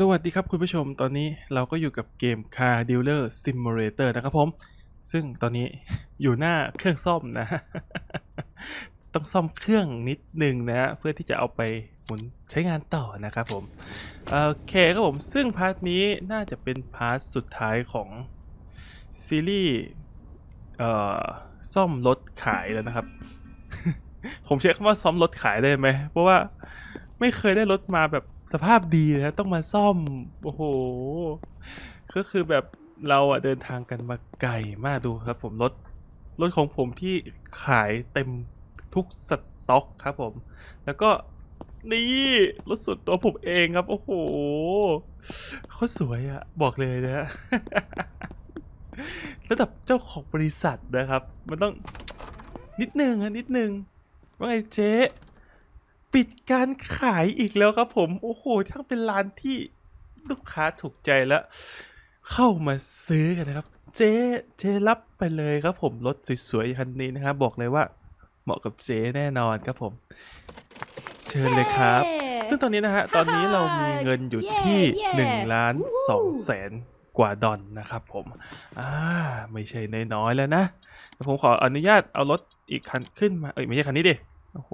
สวัสดีครับคุณผู้ชมตอนนี้เราก็อยู่กับเกม Car Dealer Simulator นะครับผม ซึ่งตอนนี้อยู่หน้าเครื่องซ่อมนะ ต้องซ่อมเครื่องนิดนึงนะฮะเพื่อที่จะเอาไปหมุนใช้งานต่อนะครับผม โอเคครับผม ซึ่งพาร์ทนี้น่าจะเป็นพาร์ทสุดท้ายของซีรีส์ซ่อมรถขายแล้วนะครับ ผมใช้คำว่าซ่อมรถขายได้ไหม เพราะว่าไม่เคยได้รถมาแบบ สภาพดีนะต้องมาซ่อม โอ้โห ก็คือแบบเราอะเดินทางกันมาไกลมากดูครับผมรถรถของผมที่ขายเต็มทุกสต็อกครับผม แล้วก็นี่รถส่วนตัวผมเองครับ โอ้โหเขาสวยอะบอกเลยนะ ระดับเจ้าของบริษัทนะครับ มันต้องนิดนึงอะนิดนึงว่าไงเจ๊ ปิดการขายอีกแล้วครับผม โอ้โห ทั้งเป็นร้านที่ลูกค้าถูกใจแล้ว เข้ามาซื้อกันนะครับ เจ๊เจ๊รับไปเลยครับผม รถสวยๆคันนี้นะครับ บอกเลยว่าเหมาะกับเจ๊แน่นอนครับผม เชิญเลยครับ ซึ่งตอนนี้นะฮะ ตอนนี้เรามีเงินอยู่ที่เย่เย่1ล้าน2แสนกว่าดอลนะครับผม อ่า ไม่ใช่น้อยๆแล้วนะแต่ผมขออนุญาตเอารถอีกคันขึ้นมา เอ้ย ไม่ใช่คันนี้ดิ โอ้โห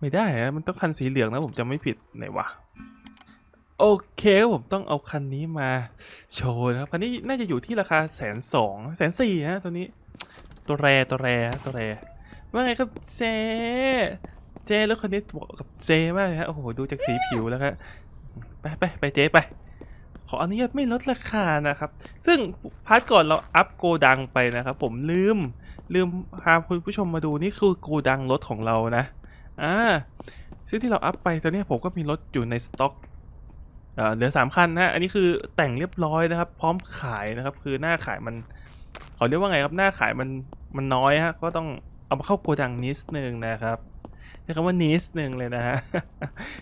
ไม่ได้นะมันต้องคันสีเหลืองนะผมจำไม่ผิดไหนวะโอเคครับผมต้องเอาคันนี้มาโชว์นะครับคันนี้น่าจะอยู่ที่ราคาแสนสองแสนสี่ฮะตัวนี้ ตัวแรตัวแรตัวแรว่าไงครับเจ เจแล้วคันนี้บอกกับเจมากเลยฮะโอ้โหดูจากสีผิวแล้วครับไปไปไปเจไป ขออนุญาตไม่ลดราคานะครับ ซึ่งพาร์ทก่อนเราอัพโกดังไปนะครับ ผมลืมลืมพาคุณผู้ชมมาดูนี่คือโกดังรถของเรานะ อ่าซึ่งที่เราอัพไปตอนนี้ผมก็มีรถอยู่ในสต็อกเอ่อเหลือสามคันนะฮะอันนี้คือแต่งเรียบร้อยนะครับ พร้อมขายนะครับ คือหน้าขายมันเขาเรียกว่าไงครับหน้าขายมันมันน้อยฮะก็ต้องเอามาเข้าโกดังนิดนึงนะครับใช้คำว่านิดนึงเลยนะฮะ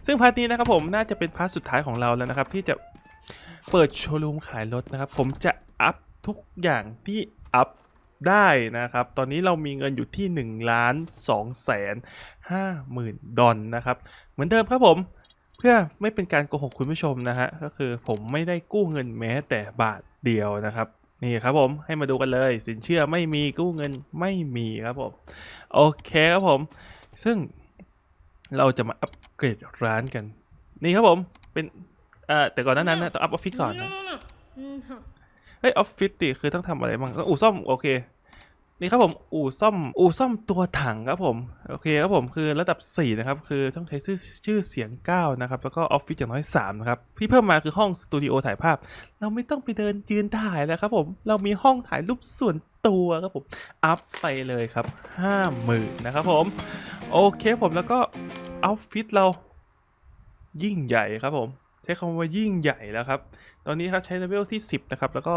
ซึ่งพาร์ทนี้นะครับผมน่าจะเป็นพาร์ทสุดท้ายของเราแล้วนะครับ ที่จะเปิดโชว์รูมขายรถนะครับ ผมจะอัพทุกอย่างที่อัพ ได้นะครับ ตอนนี้เรามีเงินอยู่ที่ 1 ล้าน2แสนห้าหมื่นดอลนะครับ เหมือนเดิมครับผม เพื่อไม่เป็นการโกหกคุณผู้ชมนะฮะ ก็คือผมไม่ได้กู้เงินแม้แต่บาทเดียวนะครับนี่ครับผมให้มาดูกันเลย สินเชื่อไม่มีกู้เงินไม่มีครับผม โอเคครับผม ซึ่งเราจะมาอัปเกรดร้านกัน นี่ครับผมเป็นเอ่อแต่ก่อนหนานั้นนะต้องอัพออฟฟิศก่อนนะ เฮ้ยออฟฟิศดิคือต้องทำอะไรบ้างก็อู่ซ่อมโอเคนี่ครับผมอู่ซ่อมอู่ซ่อมตัวถังครับผมโอเคครับผมคือระดับ 4 นะครับ คือต้องใช้ชื่อชื่อเสียง 9 นะครับ แล้วก็ออฟฟิศอย่างน้อย 3 นะครับ ที่เพิ่มมาคือห้องสตูดิโอถ่ายภาพ เราไม่ต้องไปเดินยืนถ่ายแล้วครับผม เรามีห้องถ่ายรูปส่วนตัวครับผม อัพไปเลยครับ 50,000นะครับผม โอเคผมแล้วก็ออฟฟิศเรายิ่งใหญ่ครับผม ใช้คำว่ายิ่งใหญ่แล้วครับ ตอนนี้ครับใช้เลเวลที่ 10 นะครับ แล้วก็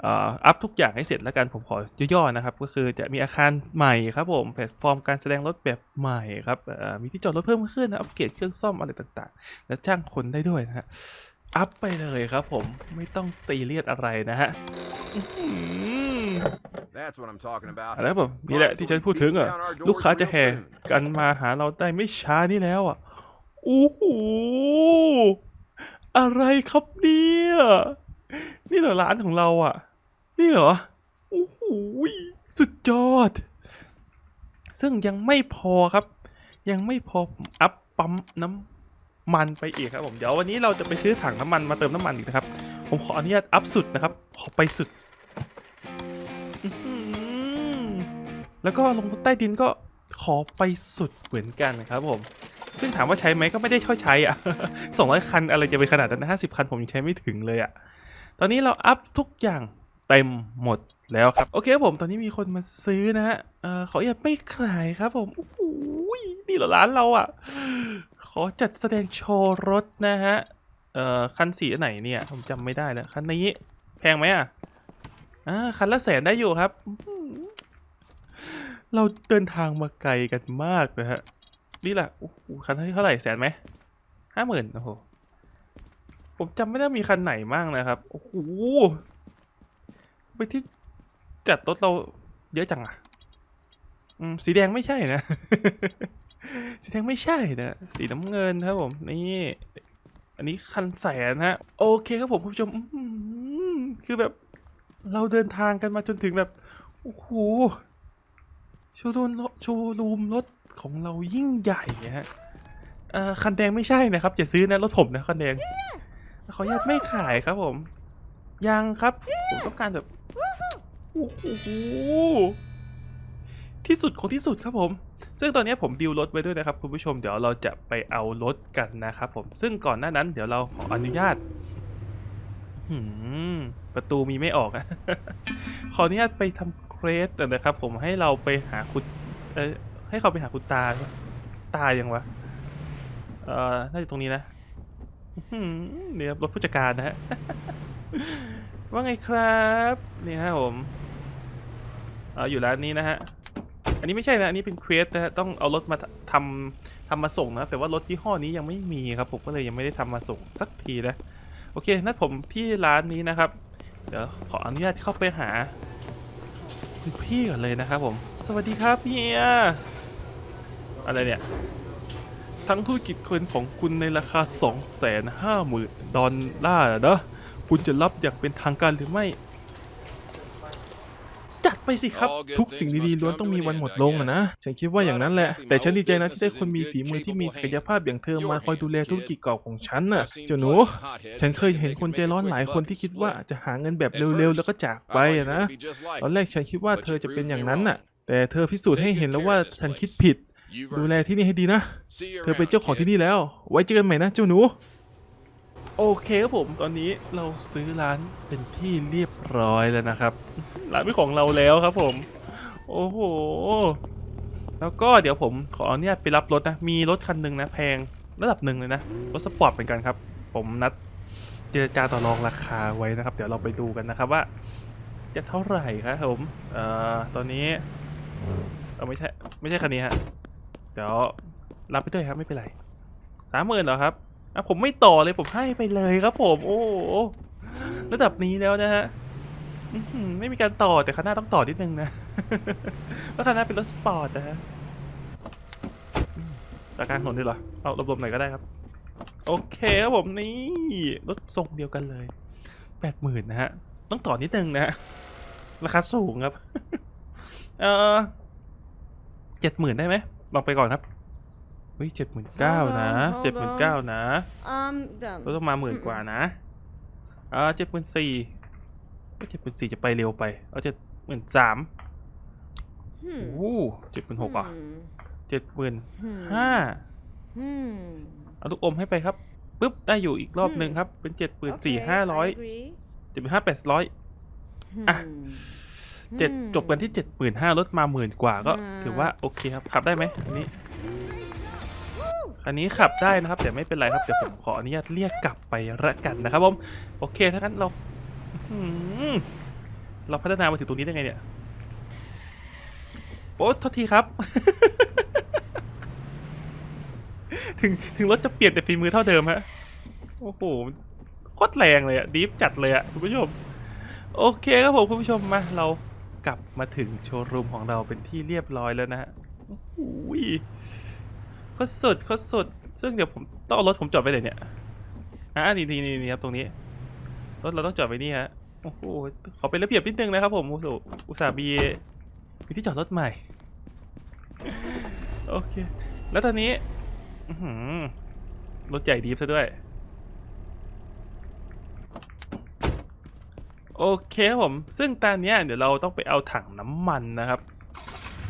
เอ่ออัพทุกอย่างให้เสร็จแล้วกันผมขอย่อๆนะครับ ก็คือจะมีอาคารใหม่ครับผม แพลตฟอร์มการแสดงรถแบบใหม่ครับเอ่อมีที่จอดรถเพิ่มขึ้นนะอัปเกรดเครื่องซ่อมอะไรต่างๆ และจ้างคนได้ด้วยนะฮะอัพไปเลยครับผมไม่ต้องซีเรียสอะไรนะฮะอื้อหือ That's what I'm talking about. อะไรครับผมนี่แหละที่ฉันพูดถึงอะลูกค้าจะแห่กันมาหาเราได้ไม่ช้านี่แล้วอะโอ้โห อะไรครับเนี่ย นี่เหรอร้านของเราอะ นี่เหรอ โอ้โหสุดยอด ซึ่งยังไม่พอครับ ยังไม่พอผมอัพปั๊มน้ำมันไปอีกครับผม เดี๋ยววันนี้เราจะไปซื้อถังน้ำมันมาเติมน้ำมันอีกนะครับ ผมขออนุญาตอัพสุดนะครับ ขอไปสุดอื้อหือแล้วก็ลงใต้ดินก็ขอไปสุดเหมือนกันนะครับผม ซึ่งถามว่าใช้ไหมก็ไม่ได้ค่อยใช้อะสองร้อยคันอะไรจะไปขนาดนั้นห้าสิบคันผมยังใช้ไม่ถึงเลยอะตอนนี้เราอัพทุกอย่างเต็มหมดแล้วครับ โอเคครับผมตอนนี้มีคนมาซื้อนะฮะเออขออย่าไม่ขายครับผมโอ้โหนี่เหรอร้านเราอะ ขอจัดแสดงโชว์รถนะฮะเอ่อคันสีไหนเนี่ย ผมจำไม่ได้แล้วคันนี้แพงไหมอะอ่าคันละแสนได้อยู่ครับ เราเดินทางมาไกลกันมากนะฮะ นี่แหละคันที่เท่าไหร่แสนไหมห้าหมื่นโอ้โหผมจำไม่ได้มีคันไหนมั่งนะครับ โอ้โห ไปที่จัดรถเราเยอะจังอะสีแดงไม่ใช่นะ สีแดงไม่ใช่นะ สีน้ำเงินครับผม นี่ อันนี้คันแสนฮะ โอเคครับผมคุณผู้ชมคือแบบ เราเดินทางกันมาจนถึงแบบ โอ้โห โชว์รูมรถโชว์รูมรถ ของเรายิ่งใหญ่ฮะคันแดงไม่ใช่นะครับอย่าซื้อนะรถผมนะคันแดงขออนุญาตไม่ขายครับผม ยังครับ ผมต้องการแบบโอ้โหที่สุดของที่สุดครับผม ซึ่งตอนนี้ผมดิวรถไว้ด้วยนะครับคุณผู้ชมเดี๋ยวเราจะไปเอารถกันนะครับผมซึ่งก่อนหน้านั้น เดี๋ยวเราขออนุญาตประตูมีไม่ออกอะขออนุญาตไปทำเควสหน่อยนะครับผมให้เราไปหาคุณเออ ให้เขาไปหาคุณตา ตายังวะ เอ่อ น่าจะตรงนี้นะเนี่ยรถผู้จัดการนะฮะ ว่าไงครับ นี่ฮะผมเอออยู่ร้านนี้นะฮะ อันนี้ไม่ใช่นะ อันนี้เป็นเควสนะฮะ ต้องเอารถมาทำทำมาส่งนะ แต่ว่ารถยี่ห้อนี้ยังไม่มีครับ ผมก็เลยยังไม่ได้ทำมาส่งสักทีนะ โอเค นัดผมที่ร้านนี้นะครับ เดี๋ยวขออนุญาตเข้าไปหา คุณพี่ก่อนเลยนะครับผม สวัสดีครับเฮียอะไรเนี่ย ทั้งธุรกิจคนของคุณในราคา 2 5 0 0 0 0ดอลลาร์นะคุณจะรับอย่างเป็นทางการหรือไม่ ไปสิครับ ทุกสิ่งดีๆล้วนต้องมีวันหมดลงอะนะ ฉันคิดว่าอย่างนั้นแหละ แต่ฉันดีใจนะที่ได้คนมีฝีมือที่มีศักยภาพอย่างเธอมาคอยดูแลธุรกิจเก่าของฉันน่ะ เจ้าหนู ฉันเคยเห็นคนใจร้อนหลายคนที่คิดว่าจะหาเงินแบบเร็วๆแล้วก็จากไปอะนะ ตอนแรกฉันคิดว่าเธอจะเป็นอย่างนั้นน่ะ แต่เธอพิสูจน์ให้เห็นแล้วว่าฉันคิดผิด ดูแลที่นี่ให้ดีนะ เธอเป็นเจ้าของที่นี่แล้ว ไว้เจอกันใหม่นะเจ้าหนู โอเคครับผมตอนนี้เราซื้อร้านเป็นที่เรียบร้อยแล้วนะครับ ร้านเป็นของเราแล้วครับผม โอ้โห แล้วก็เดี๋ยวผมขออนุญาตไปรับรถนะ มีรถคันหนึ่งนะแพงระดับหนึ่งเลยนะ รถสปอร์ตเหมือนกันครับ ผมนัดเจรจาต่อรองราคาไว้นะครับ เดี๋ยวเราไปดูกันนะครับว่า จะเท่าไหร่ครับผม เอ่อ ตอนนี้เออไม่ใช่ไม่ใช่คันนี้ฮะ เดี๋ยวรับไปด้วยครับไม่เป็นไรสามหมื่นเหรอครับ อะผมไม่ต่อเลยผมให้ไปเลยครับผม โอ้โหระดับนี้แล้วนะฮะไม่มีการต่อแต่คันหน้าต้องต่อนิดนึงนะเพราะคันหน้าเป็นรถสปอร์ตนะฮะจากการถนนด้วยเหรอเอารวมๆหน่อยก็ได้ครับ โอเคครับผมนี่รถทรงเดียวกันเลยแปดหมื่นนะฮะ ต้องต่อนิดนึงนะราคาสูงครับ เออเจ็ดหมื่นได้ไหมลองไปก่อนครับ เฮ้ยเจ็ดหมื่นเก้านะ Hold on, เจ็ดหมื่นเก้า hold นะ Um, รถต้องมาหมื่นกว่านะอ่าเจ็ดหมื่นสี่เจ็ดหมื่นสี่จะไปเร็วไป เอาเจ็ดหมื่นสามโอ้เจ็ดหมื่นหกอะเจ็ดหมื่นห้าเอาลูกอมให้ไปครับปุ๊บได้อยู่อีกรอบหนึ่งครับ เป็นเจ็ดหมื่นสี่ห้าร้อยเจ็ดหมื่นห้าแปดร้อยอะเจ็ดจบกันที่เจ็ดหมื่นห้าลดมาหมื่นกว่าก็อืมถือว่าโอเคครับขับได้ไหมอันนี้ อันนี้ขับได้นะครับ แต่ไม่เป็นไรครับเดี๋ยวผมขออนุญาตเรียกกลับไปละกันนะครับผมโอเคถ้างั้นเราเราพัฒนามาถึงตรงนี้ได้ไงเนี่ยโอ้ทษทีครับ ถึงถึงรถจะเปลี่ยนแต่ฝีมือเท่าเดิมฮะโอ้โหโคตรแรงเลยอะดีฟจัดเลยอะคุณผู้ชม โอเคครับผมคุณผู้ชมมาเรากลับมาถึงโชว์รูมของเราเป็นที่เรียบร้อยแล้วนะฮะโอ้โห โคตรสุดโคตรสุด ซึ่งเดี๋ยวผมต้องเอารถผมจอดไว้เลยเนี่ยอ่านี่นี่นี่ครับตรงนี้ รถเราต้องจอดไว้นี่ฮะ โอ้โหขอเป็นระเบียบนิดนึงนะครับผมอุตส่าห์มีมีที่จอดรถใหม่ โอเค แล้วตอนนี้รถใหญ่ดีฟซะด้วย โอเคครับผม ซึ่งตอนนี้เดี๋ยวเราต้องไปเอาถังน้ำมันนะครับ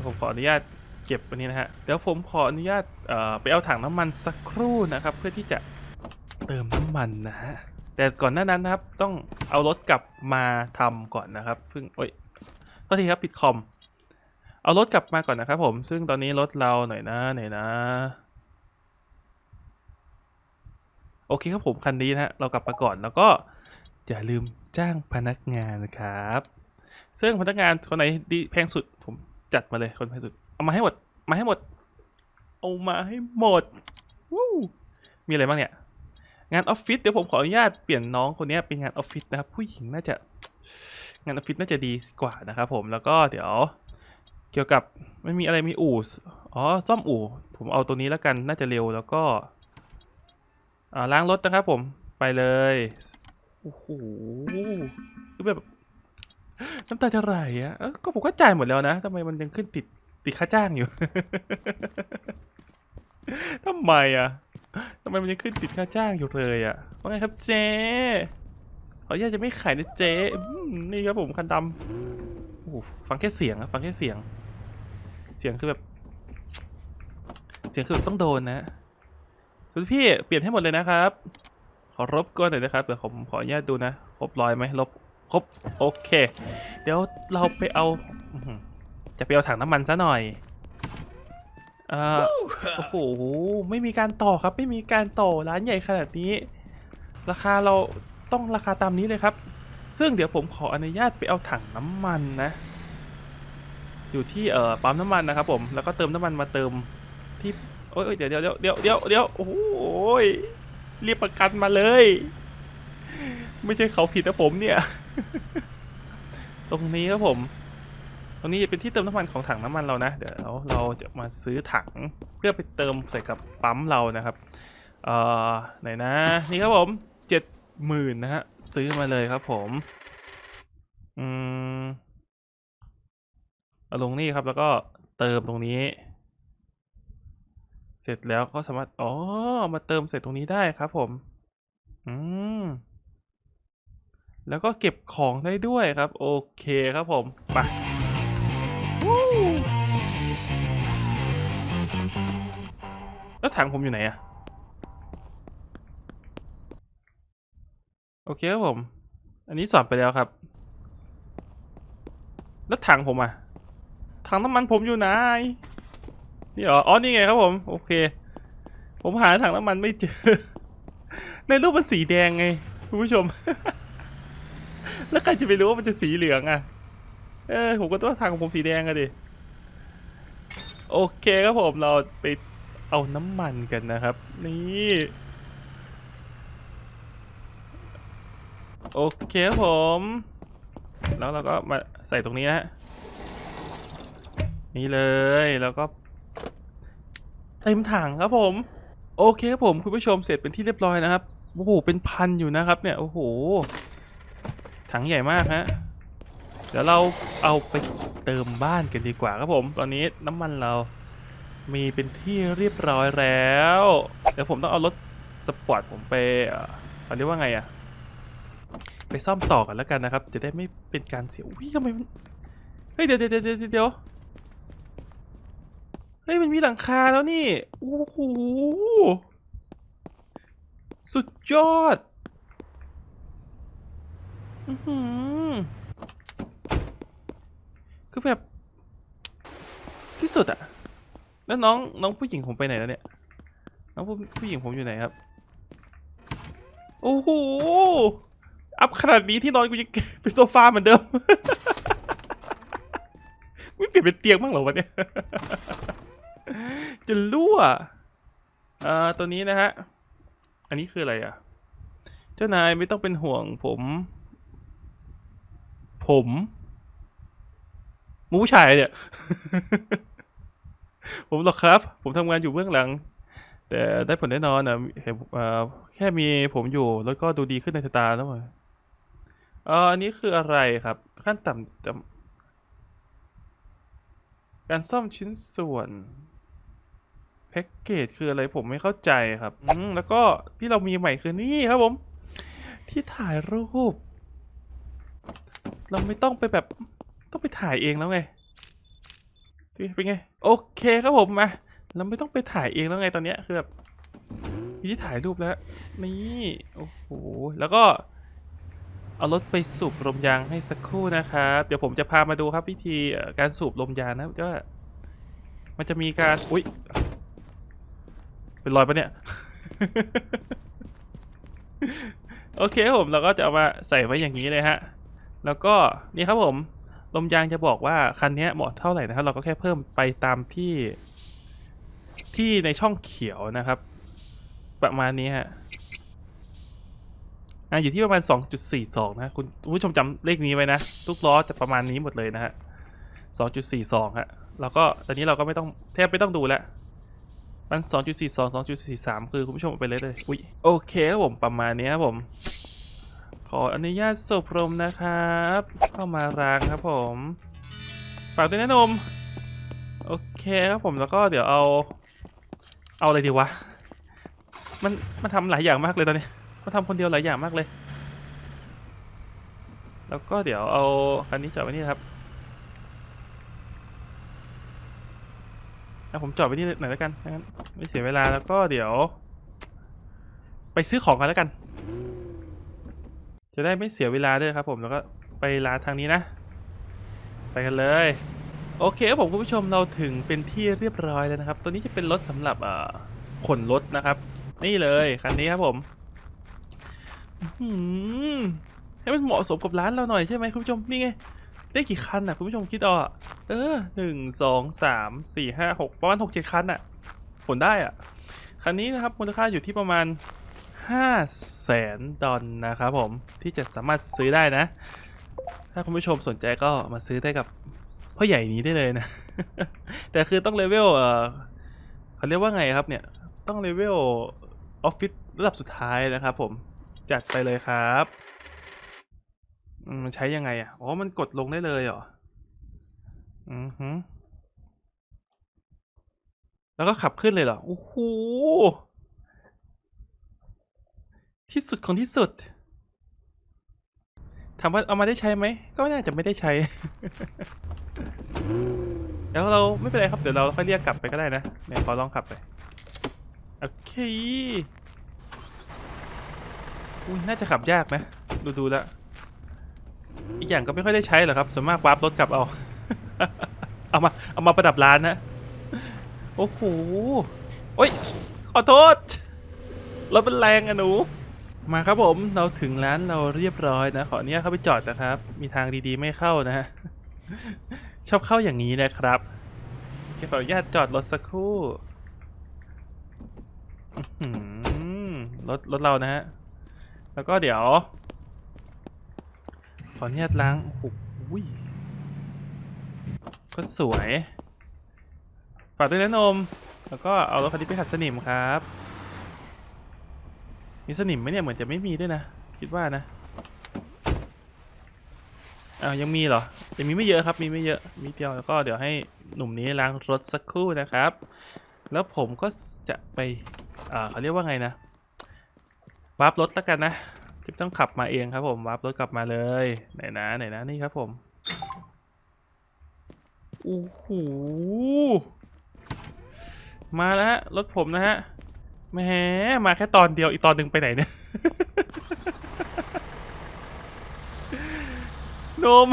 ผมขออนุญาต เก็บวันนี้นะฮะ เดี๋ยวผมขออนุญาตไปเอาถังน้ำมันสักครู่นะครับ เพื่อที่จะเติมน้ำมันนะฮะ แต่ก่อนหน้านั้นนะครับ ต้องเอารถกลับมาทำก่อนนะครับ เพิ่งโอ้ยโทษทีครับปิดคอม เอารถกลับมาก่อนนะครับ ผม ซึ่งตอนนี้รถเราหน่อยนะหน่อยนะ โอเคครับผมคันนี้นะฮะ เรากลับมาก่อนแล้วก็อย่าลืมจ้างพนักงานนะครับ ซึ่งพนักงานคนไหนดีแพงสุดผมจัดมาเลยคนแพงสุด เอามาให้หมด มาให้หมด เอามาให้หมดวู้มีอะไรบ้างเนี่ย งานออฟฟิศเดี๋ยวผมขออนุญาตเปลี่ยนน้องคนนี้เป็นงานออฟฟิศนะครับ ผู้หญิงน่าจะ งานออฟฟิศน่าจะดีกว่านะครับผมแล้วก็เดี๋ยว เกี่ยวกับไม่มีอะไรมีอู่อ๋อซ่อมอู่ ผมเอาตัวนี้แล้วกันน่าจะเร็วแล้วก็อ่าล้างรถนะครับผมไปเลยโอ้โหคือแบบน้ำตาจะไหลอะก็ผมก็จ่ายหมดแล้วนะทำไมมันยังขึ้นติด ติดค่าจ้างอยู่ ทำไมอะทำไมมันยังขึ้นติดค่าจ้างอยู่เลยอะว่าไงครับเจ๊ขออนุญาตจะไม่ขายนะเจ๊นี่ครับผมคันดำโอ้ฟังแค่เสียงอะฟังแค่เสียง เสียงคือแบบ เสียงคือแบบต้องโดนนะคุณพี่เปลี่ยนให้หมดเลยนะครับ ขอรบกวนหน่อยนะครับเดี๋ยวผมขออนุญาตดูนะ ครบร้อยไหมลบครบ โอเค เดี๋ยวเราไปเอา จะไปเอาถังน้ำมันซะหน่อยเอ่อโอ้โหไม่มีการต่อครับ ไม่มีการต่อร้านใหญ่ขนาดนี้ ราคาเราต้องราคาตามนี้เลยครับ ซึ่งเดี๋ยวผมขออนุญาตไปเอาถังน้ำมันนะ อยู่ที่เอ่อปั๊มน้ำมันนะครับ ผมแล้วก็เติมน้ำมันมาเติมที่โอ้ยเดี๋ยวเดี๋ยวเดี๋ยวเดี๋ยวเดี๋ยวเดี๋ยวโอ้โหยเรียกประกันมาเลย ไม่ใช่เขาผิดนะผมเนี่ย ตรงนี้ครับผมต รงนี้จะเป็นที่เติมน้ำมันของถังน้ำมันเรานะ เดี๋ยวเราจะมาซื้อถังเพื่อไปเติมใส่กับปั๊มเรานะครับเอ่อไหนนะ นี่ครับผมเจ็ดหมื่นนะฮะซื้อมาเลยครับผมอืมเอาลงนี่ครับแล้วก็เติมตรงนี้ เสร็จแล้วก็สามารถอ๋อมาเติมใส่ตรงนี้ได้ครับผม อืมแล้วก็เก็บของได้ด้วยครับ โอเคครับผมไป แล้วถังผมอยู่ไหนอะโอเคครับผม อันนี้สอนไปแล้วครับ แล้วถังผมอะถังน้ำมันผมอยู่ไหน นี่เหรอ อ๋อ นี่ไงครับผม โอเค ผมหาถังน้ำมันไม่เจอ ในรูปมันสีแดงไง คุณผู้ชม แล้วใครจะไปรู้ว่ามันจะสีเหลืองอะเออ ผมก็ต้องถังของผมสีแดงอะดิ โอเคครับผม เราไป เอาน้ำมันกันนะครับ นี่โอเคครับผม แล้วเราก็มาใส่ตรงนี้นะฮะนี่เลยแล้วก็เต็มถังครับผม โอเคครับผมคุณผู้ชมเสร็จเป็นที่เรียบร้อยนะครับโอ้โหเป็นพันอยู่นะครับเนี่ยโอ้โหถังใหญ่มากฮะเดี๋ยวเราเอาไปเติมบ้านกันดีกว่าครับผม ตอนนี้น้ำมันเรา มีเป็นที่เรียบร้อยแล้ว เดี๋ยวผมต้องเอารถสปอร์ตผมไปเอ่อเขาเรียกว่าไงอะไปซ่อมต่อกันแล้วกันนะครับ จะได้ไม่เป็นการเสียอุ้ยทำไมมันเฮ้ยเดี๋ยวเดี๋ยวเดี๋ยวเดี๋ยวเดี๋ยวเฮ้ยมันมีหลังคาแล้วนี่โอ้โหสุดยอดอือหือคือแบบที่สุดอะ แล้วน้องน้องผู้หญิงผมไปไหนแล้วเนี่ย น้องผู้ผู้หญิงผมอยู่ไหนครับ โอ้โห อัพขนาดนี้ที่นอนกูยังเป็นโซฟาเหมือนเดิมไม่เปลี่ยนเป็นเตียงบ้างเหรอวะเนี่ย จะรั่วอ่าตัวนี้นะฮะ อันนี้คืออะไรอะ เจ้านายไม่ต้องเป็นห่วงผม ผมมูผู้ชายเนี่ย ผมหรอกครับ ผมทำงานอยู่เบื้องหลัง แต่ได้ผลแน่นอนอะเห็นแค่มีผมอยู่แล้วก็ดูดีขึ้นในสายตาแล้วมั้งเอออันนี้คืออะไรครับ ขั้นต่ำจำการซ่อมชิ้นส่วนแพ็กเกจคืออะไรผมไม่เข้าใจครับอืมแล้วก็ที่เรามีใหม่คือนี่ครับผม ที่ถ่ายรูป เราไม่ต้องไปแบบต้องไปถ่ายเองแล้วไง เป็นไง โอเคครับผมมาเราไม่ต้องไปถ่ายเองแล้วไงตอนเนี้ยคือแบบมีที่ถ่ายรูปแล้ว นี่โอ้โหแล้วก็ เอารถไปสูบลมยางให้สักครู่นะครับเดี๋ยวผมจะพามาดูครับวิธีการสูบลมยางนะว่ามันจะมีการอุ้ยเป็นรอยปะเนี่ยโอเคครับผมเราก็จะเอามาใส่ไว้อย่างนี้เลยฮะ แล้วก็นี่ครับผม ลมยางจะบอกว่าคันนี้เหมาะเท่าไหร่นะครับ เราก็แค่เพิ่มไปตามที่ ที่ในช่องเขียวนะครับ ประมาณนี้ฮะอะอยู่ที่ประมาณ 2.42 นะคุณคุณผู้ชมจำเลขนี้ไว้นะ ทุกล้อจะประมาณนี้หมดเลยนะฮะ 2.42 ฮะแล้วก็ตอนนี้เราก็ไม่ต้องแทบไม่ต้องดูแล้วมัน 2.42 2.43 คือคุณผู้ชมไปเลยเลย อุ้ยโอเคครับผมประมาณนี้ครับผม ออนุญาตสูบลมนะครับ เข้ามารางครับผมฝากด้วยนะนมโอเคครับผมแล้วก็เดี๋ยวเอา เอาอะไรดีวะ มันมันทำหลายอย่างมากเลยตอนนี้มันทำคนเดียวหลายอย่างมากเลย แล้วก็เดี๋ยวเอาคันนี้จอดไว้นี่ครับเอาผมจอดไว้นี่หน่อยแล้วกันงั้นไม่เสียเวลาแล้วก็เดี๋ยว ไปซื้อของกันแล้วกัน จะได้ไม่เสียเวลาด้วยครับผมแล้วก็ไปร้านทางนี้นะ ไปกันเลย โอเคครับผมคุณผู้ชมเราถึงเป็นที่เรียบร้อยแล้วนะครับ ตัวนี้จะเป็นรถสำหรับเอ่อขนรถนะครับ นี่เลยคันนี้ครับผมให้มันเหมาะสมกับร้านเราหน่อยใช่ไหมคุณผู้ชมนี่ไงได้กี่คันอะคุณผู้ชมคิดเอาอะเออหนึ่งสองสามสี่ห้าหกประมาณหกเจ็ดคันอะขนได้อะคันนี้นะครับมูลค่าอยู่ที่ประมาณ ห้าแสนดอลนะครับผมที่จะสามารถซื้อได้นะ ถ้าคุณผู้ชมสนใจก็มาซื้อได้กับพ่อใหญ่นี้ได้เลยนะ แต่คือต้องเลเวลเออเขาเรียกว่าไงครับเนี่ย ต้องเลเวลออฟฟิศระดับสุดท้ายนะครับผมจัดไปเลยครับอืมมันใช้ยังไงอะ อ๋อ มันกดลงได้เลยเหรอ อือฮึแล้วก็ขับขึ้นเลยเหรอ โอ้โห ที่สุดของที่สุด ถามว่าเอามาได้ใช้ไหม ก็น่าจะไม่ได้ใช้ แล้วเราไม่เป็นไรครับ เดี๋ยวเราค่อยเรียกกลับไปก็ได้นะเนี่ยขอลองขับไป โอเคอุ้ยน่าจะขับยากนะ ดูดูแล้วอีกอย่างก็ไม่ค่อยได้ใช้หรอกครับ ส่วนมากวาร์ปรถกลับเอา เอามา เอามาประดับร้านนะ โอ้โห โอ้ย ขอโทษรถเป็นแรงอะหนู มาครับผมเราถึงร้านเราเรียบร้อยนะ ขออนุญาตเข้าไปจอดนะครับ มีทางดีๆไม่เข้านะฮะชอบเข้าอย่างนี้นะครับขออนุญาตจอดรถสักครู่รถรถเรานะฮะ แล้วก็เดี๋ยว ขออนุญาตล้างโอ้โหอุ้ยก็สวย ฝากด้วยนะนม แล้วก็เอารถคันนี้ไปขัดสนิมครับ มีสนิมไหมเนี่ยเหมือนจะไม่มีด้วยนะ คิดว่านะอ้าวยังมีเหรอยังมีไม่เยอะครับมีไม่เยอะมีเดียวแล้วก็เดี๋ยวให้หนุ่มนี้ล้างรถสักครู่นะครับ แล้วผมก็จะไปอ่าเขาเรียกว่าไงนะวาร์ปรถแล้วกันนะจะต้องขับมาเองครับผมวาร์ปรถกลับมาเลยไหนนะไหนนะนี่ครับผมโอ้โหมาแล้วฮะรถผมนะฮะ แหมมาแค่ตอนเดียวอีกตอนหนึ่งไปไหนเนี่ยนม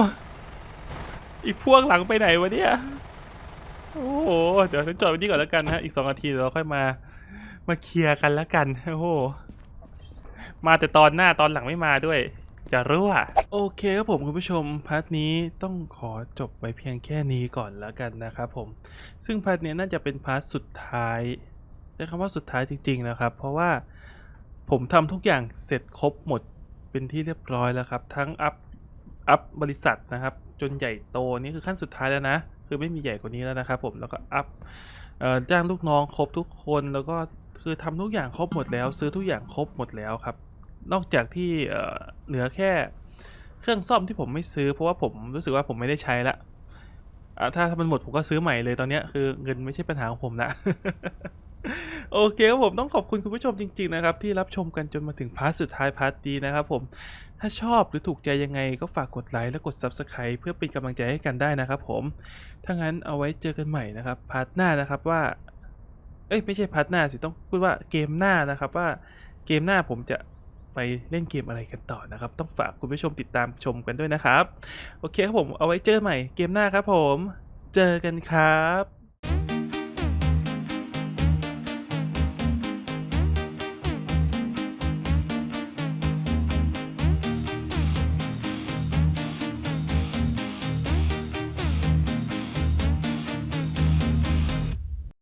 อีกพวกหลังไปไหนวะเนี่ย โอ้โห เดี๋ยวฉันจอดไว้นี่ก่อนแล้วกันนะฮะ อีกสองนาทีเดี๋ยวเราค่อยมา มาเคลียร์กันแล้วกัน โอ้โห มาแต่ตอนหน้าตอนหลังไม่มาด้วย จะรั่ว โอเคครับผมคุณผู้ชมพาร์ทนี้ต้องขอจบไว้เพียงแค่นี้ก่อนแล้วกันนะครับผม ซึ่งพาร์ทนี้น่าจะเป็นพาร์ทสุดท้าย ใช้คำว่าสุดท้ายจริงๆนะครับ เพราะว่าผมทำทุกอย่างเสร็จครบหมดเป็นที่เรียบร้อยแล้วครับ ทั้งอัพอัพบริษัทนะครับ จนใหญ่โตนี่คือขั้นสุดท้ายแล้วนะ คือไม่มีใหญ่กว่านี้แล้วนะครับผมแล้วก็อัพจ้างลูกน้องครบทุกคนแล้วก็คือทำทุกอย่างครบหมดแล้ว ซื้อทุกอย่างครบหมดแล้วครับ นอกจากที่เหลือแค่เครื่องซ่อมที่ผมไม่ซื้อ เพราะว่าผมรู้สึกว่าผมไม่ได้ใช้ละถ้าถ้ามันหมดผมก็ซื้อใหม่เลยตอนนี้คือเงินไม่ใช่ปัญหาของผมละ โอเคครับผมต้องขอบคุณคุณผู้ชมจริง ๆ นะครับ ที่รับชมกันจนมาถึงพาร์ทสุดท้ายพาร์ทดีนะครับผมถ้าชอบหรือถูกใจยังไงก็ฝากกดไลค์และกด Subscribe เพื่อเป็นกำลังใจให้กันได้นะครับผมถ้างั้นเอาไว้เจอกันใหม่นะครับพาร์ทหน้านะครับว่า เอ้ยไม่ใช่พาร์ทหน้าสิต้องพูดว่าเกมหน้านะครับว่าเกมหน้าผมจะไปเล่นเกมอะไรกันต่อนะครับ ต้องฝากคุณผู้ชมติดตามชมกันด้วยนะครับ โอเคครับผมเอาไว้เจอใหม่เกมหน้าครับผม เจอกันครับ